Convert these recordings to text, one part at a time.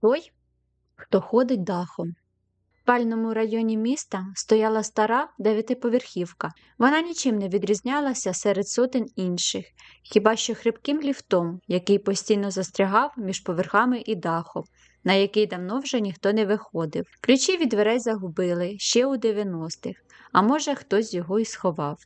Той, хто ходить дахом. В спальному районі міста стояла стара дев'ятиповерхівка. Вона нічим не відрізнялася серед сотень інших, хіба що хрипким ліфтом, який постійно застрягав між поверхами і дахом, на який давно вже ніхто не виходив. Ключі від дверей загубили ще у 90-х, а може хтось його і сховав.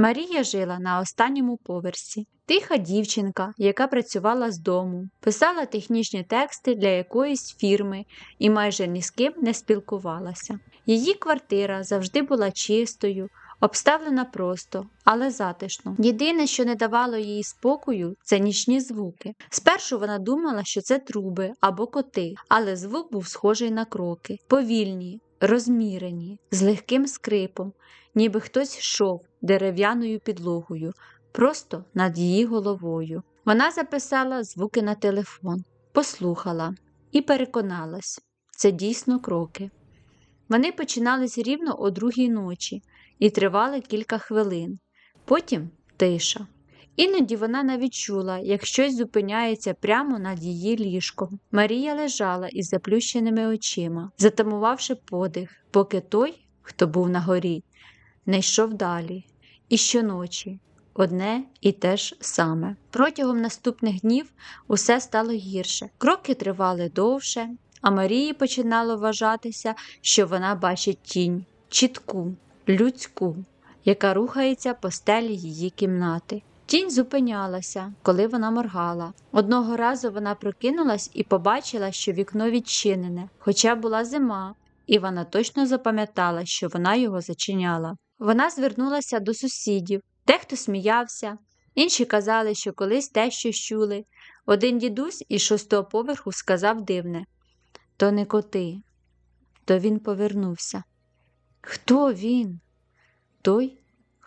Марія жила на останньому поверсі. Тиха дівчинка, яка працювала з дому, писала технічні тексти для якоїсь фірми і майже ні з ким не спілкувалася. Її квартира завжди була чистою, обставлена просто, але затишно. Єдине, що не давало їй спокою, це нічні звуки. Спершу вона думала, що це труби або коти, але звук був схожий на кроки, повільні, розмірені, з легким скрипом, ніби хтось йшов дерев'яною підлогою, просто над її головою. Вона записала звуки на телефон, послухала і переконалась це дійсно кроки. Вони починались рівно о другій ночі і тривали кілька хвилин, потім тиша. Іноді вона навіть чула, як щось зупиняється прямо над її ліжком. Марія лежала із заплющеними очима, затамувавши подих, поки той, хто був на горі, не йшов далі. І щоночі одне і те ж саме. Протягом наступних днів усе стало гірше. Кроки тривали довше, а Марії починало вважатися, що вона бачить тінь, чітку, людську, яка рухається по стелі її кімнати. Тінь зупинялася, коли вона моргала. Одного разу вона прокинулась і побачила, що вікно відчинене, хоча була зима, і вона точно запам'ятала, що вона його зачиняла. Вона звернулася до сусідів, дехто сміявся, інші казали, що колись те щось чули. Один дідусь із шостого поверху сказав дивне то не коти, то він повернувся. Хто він? Той,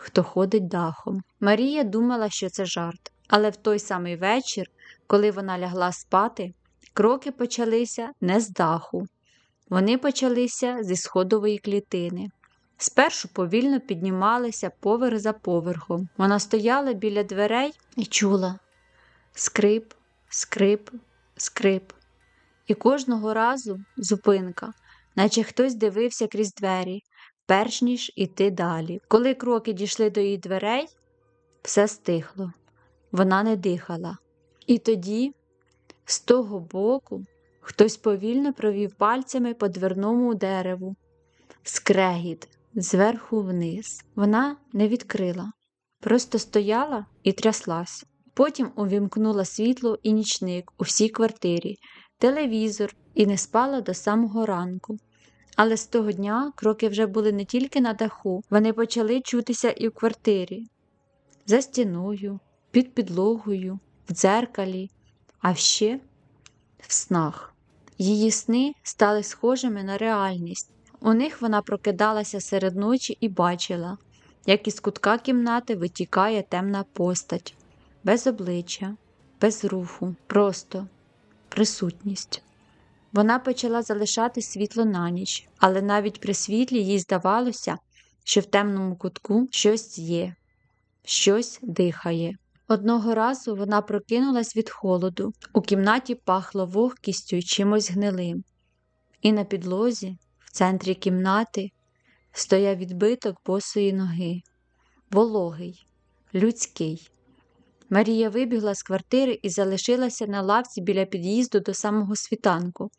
хто ходить дахом. Марія думала, що це жарт, але в той самий вечір, коли вона лягла спати, кроки почалися не з даху. Вони почалися зі сходової клітини. Спершу повільно піднімалися поверх за поверхом. Вона стояла біля дверей і чула скрип, скрип, скрип. І кожного разу зупинка, наче хтось дивився крізь двері, перш ніж іти далі. Коли кроки дійшли до її дверей, все стихло, вона не дихала. І тоді, з того боку, хтось повільно провів пальцями по дверному дереву, скрегіт зверху вниз. Вона не відкрила, просто стояла і тряслась. Потім увімкнула світло і нічник у всій квартирі, телевізор і не спала до самого ранку. Але з того дня кроки вже були не тільки на даху, вони почали чутися і в квартирі, за стіною, під підлогою, в дзеркалі, а ще в снах. Її сни стали схожими на реальність. У них вона прокидалася серед ночі і бачила, як із кутка кімнати витікає темна постать, без обличчя, без руху, просто присутність. Вона почала залишати світло на ніч, але навіть при світлі їй здавалося, що в темному кутку щось є, щось дихає. Одного разу вона прокинулась від холоду, у кімнаті пахло вогкістю й чимось гнилим, і на підлозі, в центрі кімнати, стояв відбиток босої ноги, вологий, людський. Марія вибігла з квартири і залишилася на лавці біля під'їзду до самого світанку.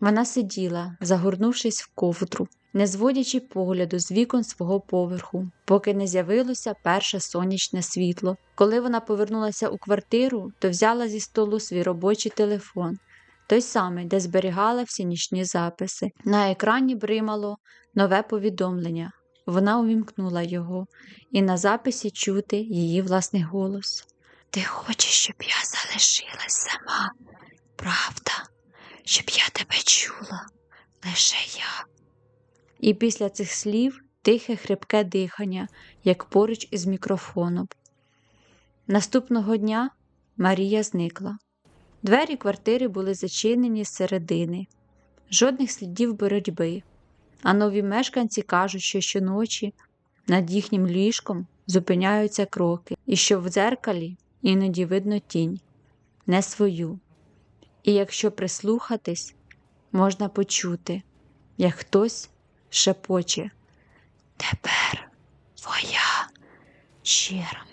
Вона сиділа, загорнувшись в ковдру, не зводячи погляду з вікон свого поверху, поки не з'явилося перше сонячне світло. Коли вона повернулася у квартиру, то взяла зі столу свій робочий телефон, той самий, де зберігала всі нічні записи. На екрані бримало нове повідомлення. Вона увімкнула його, і на записі чути її власний голос. Ти хочеш, щоб я залишилась сама, правда, щоб я тебе чула, лише я. І після цих слів тихе хрипке дихання, як поруч із мікрофоном. Наступного дня Марія зникла. Двері квартири були зачинені з середини, жодних слідів боротьби, а нові мешканці кажуть, що щоночі над їхнім ліжком зупиняються кроки, і що в дзеркалі іноді видно тінь, не свою. І якщо прислухатись, можна почути, як хтось шепоче. Тепер твоя черга.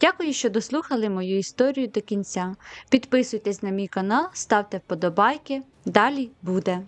Дякую, що дослухали мою історію до кінця. Підписуйтесь на мій канал, ставте вподобайки. Далі буде.